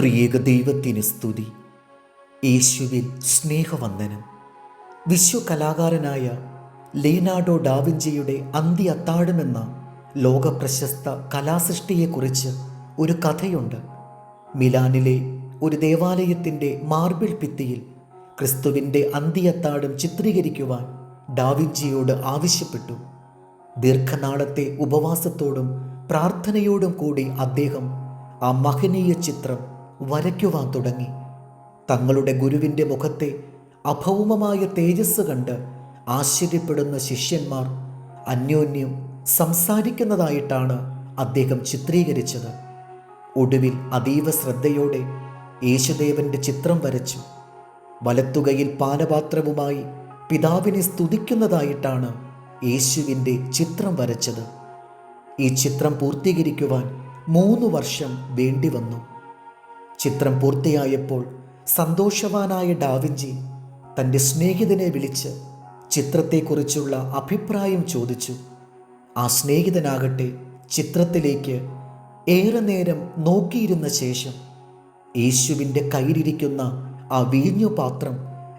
ത്രിയേക ദൈവത്തിന് സ്തുതി. യേശുവിൽ സ്നേഹവന്ദനം. വിശ്വകലാകാരനായ ലേനാഡോ ഡാവിഞ്ചിയുടെ അന്ത്യ അത്താഴമെന്ന ലോകപ്രശസ്ത കലാസൃഷ്ടിയെക്കുറിച്ച് ഒരു കഥയുണ്ട്. മിലാനിലെ ഒരു ദേവാലയത്തിന്റെ മാർബിൾ ഭിത്തിയിൽ ക്രിസ്തുവിന്റെ അന്ത്യത്താഴം ചിത്രീകരിക്കുവാൻ ഡാവിഞ്ചിയോട് ആവശ്യപ്പെട്ടു. ദീർഘനാളത്തെ ഉപവാസത്തോടും പ്രാർത്ഥനയോടും കൂടി അദ്ദേഹം ആ മഹനീയ ചിത്രം വരയ്ക്കുവാൻ തുടങ്ങി. തങ്ങളുടെ ഗുരുവിന്റെ മുഖത്തെ അഭൗമമായ തേജസ് കണ്ട് ആശ്ചര്യപ്പെടുന്ന ശിഷ്യന്മാർ അന്യോന്യം സംസാരിക്കുന്നതായിട്ടാണ് അദ്ദേഹം ചിത്രീകരിച്ചത്. ഒടുവിൽ അതീവ ശ്രദ്ധയോടെ യേശുദേവന്റെ ചിത്രം വരച്ചു. വലത്തുകയിൽ പാനപാത്രവുമായി പിതാവിനെ സ്തുതിക്കുന്നതായിട്ടാണ് യേശുവിന്റെ ചിത്രം വരച്ചത്. ഈ ചിത്രം പൂർത്തീകരിക്കുവാൻ മൂന്ന് വർഷം വേണ്ടി വന്നു. ചിത്രം പൂർത്തിയായപ്പോൾ സന്തോഷവാനായ ഡാവിഞ്ചി തന്റെ സ്നേഹിതനെ വിളിച്ച് ചിത്രത്തെക്കുറിച്ചുള്ള അഭിപ്രായം ചോദിച്ചു. ആ സ്നേഹിതനാകട്ടെ ചിത്രത്തിലേക്ക് ഏറെ നേരം നോക്കിയിരുന്ന ശേഷം യേശുവിന്റെ കയ്യിലിരിക്കുന്ന ആ വീഞ്ഞു പാത്രം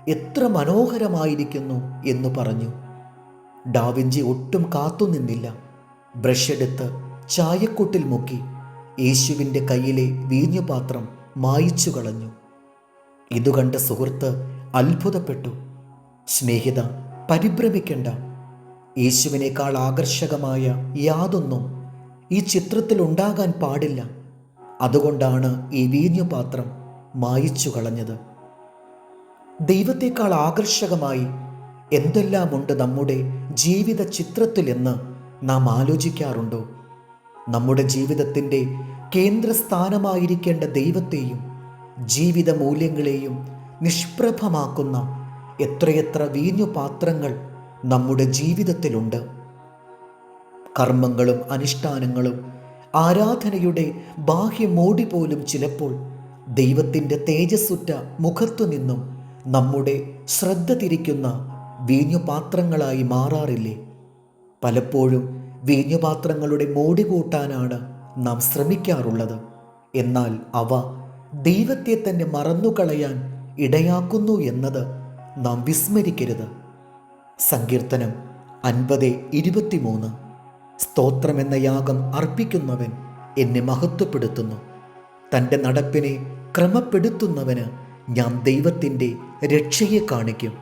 എത്ര മനോഹരമായിരിക്കുന്നു എന്ന് പറഞ്ഞു. ഡാവിഞ്ചി ഒട്ടും കാത്തുനിന്നില്ല ബ്രഷെടുത്ത് ചായക്കൂട്ടിൽ മുക്കി യേശുവിന്റെ കയ്യിലെ വീഞ്ഞുപാത്രം മായിച്ചു കളഞ്ഞു. ഇതുകണ്ട സുഹൃത്ത് അത്ഭുതപ്പെട്ടു. സ്നേഹിത പരിഭ്രമിക്കേണ്ട. യേശുവിനേക്കാൾ ആകർഷകമായ യാതൊന്നും ഈ ചിത്രത്തിൽ ഉണ്ടാകാൻ പാടില്ല. അതുകൊണ്ടാണ് ഈ വീഞ്ഞുപാത്രം മായിച്ചു കളഞ്ഞത്. ദൈവത്തെക്കാൾ ആകർഷകമായി എന്തെല്ലാമുണ്ട് നമ്മുടെ ജീവിത ചിത്രത്തിലെന്ന് നാം ആലോചിക്കാറുണ്ടോ? നമ്മുടെ ജീവിതത്തിന്റെ കേന്ദ്രസ്ഥാനമായിരിക്കേണ്ട ദൈവത്തെയും ജീവിത മൂല്യങ്ങളെയും നിഷ്പ്രഭമാക്കുന്ന എത്രയെത്ര വീഞ്ഞുപാത്രങ്ങൾ നമ്മുടെ ജീവിതത്തിലുണ്ട്. കർമ്മങ്ങളും അനുഷ്ഠാനങ്ങളും ആരാധനയുടെ ബാഹ്യമോടി പോലും ചിലപ്പോൾ ദൈവത്തിന്റെ തേജസ്സുറ്റ മുഖത്തു നിന്നും നമ്മുടെ ശ്രദ്ധ തിരിക്കുന്ന വീഞ്ഞുപാത്രങ്ങളായി മാറാറില്ലേ? പലപ്പോഴും വീഞ്ഞുപാത്രങ്ങളുടെ മോടി കൂട്ടാനാണ് നാം ശ്രമിക്കാറുള്ളത്. എന്നാൽ അവ ദൈവത്തെ തന്നെ മറന്നുകളയാൻ ഇടയാക്കുന്നു എന്നത് നാം വിസ്മരിക്കരുത്. സങ്കീർത്തനം അൻപത് ഇരുപത്തിമൂന്ന്. സ്തോത്രമെന്ന യാഗം അർപ്പിക്കുന്നവൻ എന്നെ മഹത്വപ്പെടുത്തുന്നു. തന്റെ നടപ്പിനെ ക്രമപ്പെടുത്തുന്നവന് ഞാൻ ദൈവത്തിന്റെ രക്ഷയെ കാണിക്കും.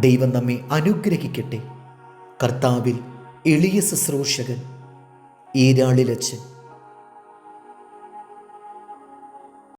ദൈവം നമ്മെ അനുഗ്രഹിക്കട്ടെ. കർത്താവിൽ എളിയ ശുശ്രൂഷകൻ ഈരാളിലച്ച്